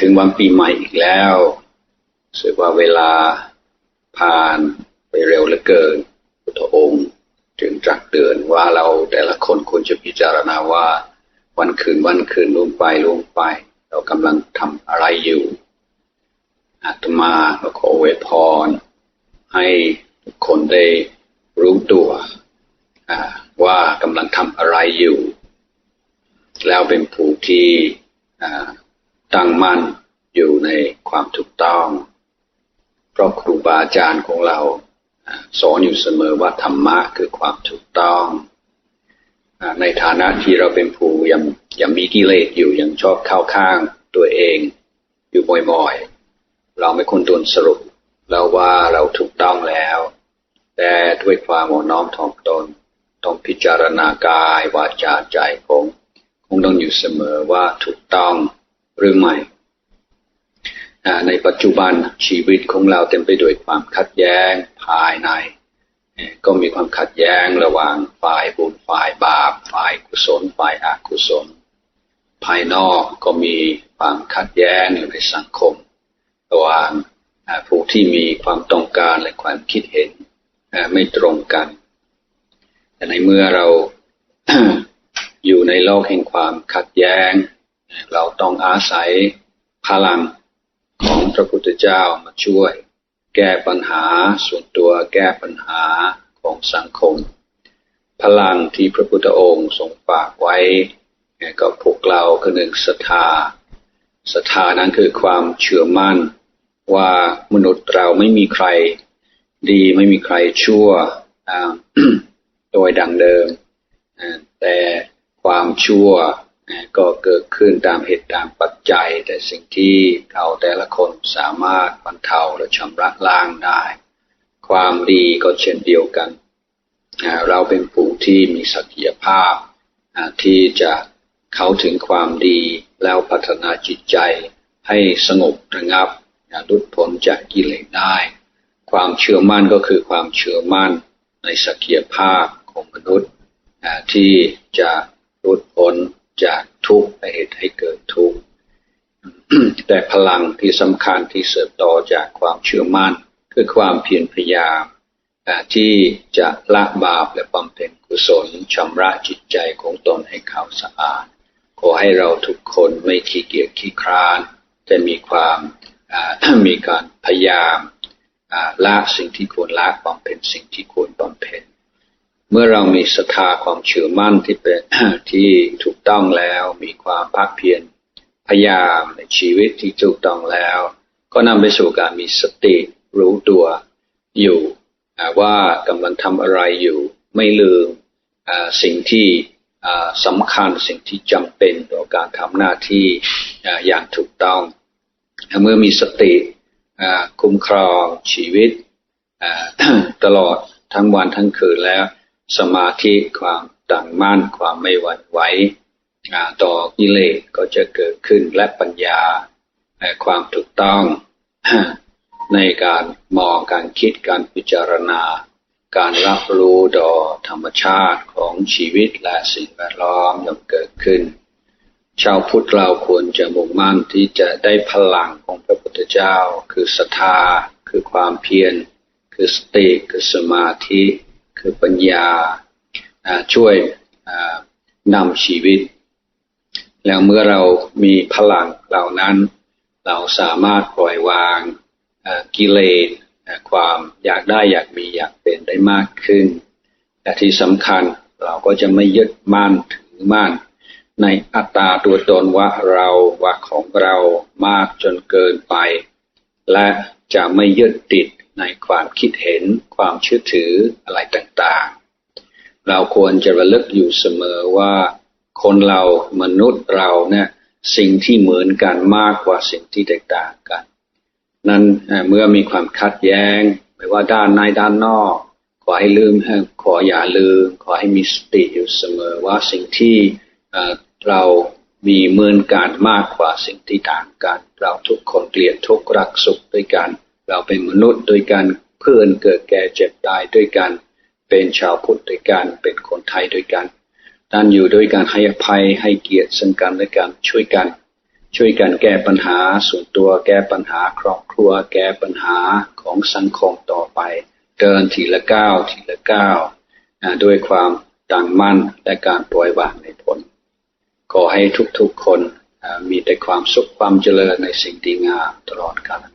ถึงวันปีใหม่อีกแล้วสึกว่าเวลาผ่านไปเร็วเหลือเกินพุทธองค์ จึงตรัสเตือนว่าเราแต่ละคนควรจะพิจารณาว่าวันคืนวันคืนล่วงไปล่วงไป เรากำลังทำอะไรอยู่ อาตมาก็ขออวพร ให้ทุกคนได้รู้ตัวว่ากำลังทำอะไรอยู่ แล้วเป็นผู้ที่ ตั้งมั่นอยู่ในความถูกต้องเพราะครูบาอาจารย์ของเราสอนอยู่เสมอว่าธรรมะคือความถูกต้องในฐานะที่เราเป็นผู้ยังยังมีกิเลสอยู่ยังชอบเข้าข้างตัวเองอยู่บ่อยๆ เราไม่ควรตวนสรุปแล้วว่าเราถูกต้องแล้ว แต่ด้วยความอ่อนน้อมถ่อมตนต้องพิจารณากายวาจาใจของ คงต้องอยู่เสมอว่าถูกต้องหรือไม่ในปัจจุบันชีวิตของเราเต็มไปด้วยความขัดแย้งภายใน ก็มีความขัดแย้งระหว่างฝ่ายบุญฝ่ายบาป ฝ่ายกุศลฝ่ายอกุศล ภายนอกก็มีความขัดแย้งอยู่ในสังคม ระหว่างผู้ที่มีความต้องการและความคิดเห็นไม่ตรงกัน แต่ในเมื่อเรา ในโลกแห่งความขัดแย้ง เราต้องอาศัยพลังของพระพุทธเจ้ามาช่วย แก้ปัญหาส่วนตัวแก้ปัญหาของสังคม พลังที่พระพุทธองค์ทรงฝากไว้กับพวกเราคือหนึ่งศรัทธาศรัทธานั้นคือความเชื่อมั่น ว่ามนุษย์เราไม่มีใครดีไม่มีใครชั่วโดยดังเดิมแต่ ความชั่วก็เกิดขึ้นตามเหตุตามปัจจัย แต่สิ่งที่เราแต่ละคนสามารถบรรเทาและชำระล้างได้ ความดีก็เช่นเดียวกัน เราเป็นผู้ที่มีศักยภาพที่จะเข้าถึงความดีแล้วพัฒนาจิตใจให้สงบระงับลุดพ้นจากกิเลสได้ ความเชื่อมั่นก็คือความเชื่อมั่นในศักยภาพของมนุษย์ที่จะ หลุดพ้นจากทุกข์เหตุให้เกิดทุกข์แต่พลังที่สำคัญที่เสริมต่อจากความเชื่อมั่น คือความเพียรพยายามที่จะละบาปและบำเพ็ญกุศลชำระจิตใจของตนให้ขาวสะอาด ขอให้เราทุกคนไม่ขี้เกียจขี้คร้าน แต่มีความมีการพยายามละสิ่งที่ควรละบำเพ็ญสิ่งที่ควรบำเพ็ญ เมื่อเรามีศรัทธาความเชื่อมั่นที่เป็นที่ถูกต้องแล้ว มีความภาคเพียรพยายามในชีวิตที่ถูกต้องแล้ว ก็นำไปสู่การมีสติรู้ตัวอยู่อ่าว่ากำลังทำอะไรอยู่ ไม่ลืมสิ่งที่อ่าสำคัญสิ่งที่จำเป็นต่อการทำหน้าที่อย่างถูกต้อง เมื่อมีสติคุ้มครองชีวิตตลอดทั้งวันทั้งคืนแล้ว สมาธิความตั้งมั่นความไม่หวั่นไหวต่อกิเลสก็จะเกิดขึ้นและปัญญาความถูกต้องในการมองการคิดการพิจารณา การรับรู้ต่อธรรมชาติของชีวิตและสิ่งแวดล้อมย่อมเกิดขึ้น ชาวพุทธเราควรจะมุ่งมั่นที่จะได้พลังของพระพุทธเจ้า คือศรัทธาคือความเพียร คือสติคือสมาธิ คือปัญญาช่วยนำชีวิต แล้วเมื่อเรามีพลังเหล่านั้น เราสามารถปล่อยวางกิเลสความอยากได้อยากมีอยากเป็นได้มากขึ้น แต่ที่สำคัญเราก็จะไม่ยึดมั่นถือมั่น ในอัตตาตัวตนว่าเราว่าของเรามากจนเกินไป และจะไม่ยึดติด ในความคิดเห็นความเชื่อถืออะไรต่างๆ เราควรจะระลึกอยู่เสมอว่า คนเรามนุษย์เราเนี่ยสิ่งที่เหมือนกันมากกว่าสิ่งที่แตกต่างกัน นั้นเมื่อมีความขัดแย้ง ไม่ว่าด้านในด้านนอก ขอให้ลืมขออย่าลืม ขอให้มีสติอยู่เสมอว่าสิ่งที่เเรามีเหมือนกันมากกว่าสิ่งที่ต่างกัน เราทุกคนเกลียดทุกขรักสุขด้วยกัน เราเป็นมนุษย์โดยกันเพื่อนเกิดแก่เจ็บตายด้วยกัน เป็นชาวพุทธด้วยกัน เป็นคนไทยด้วยกันนั่นอยู่ด้วยการให้อภัยให้เกียรติซึ่งกันและกันช่วยกัน ช่วยกันแก้ปัญหาส่วนตัวแก้ปัญหาครอบครัว แก้ปัญหาของสังคมต่อไป เดินทีละก้าวทีละก้าวด้วยความตั้งมั่นและการปล่อยวางในผลขอให้ทุกๆคนมีแต่ความสุขความเจริญในสิ่งดีงามตลอดกาล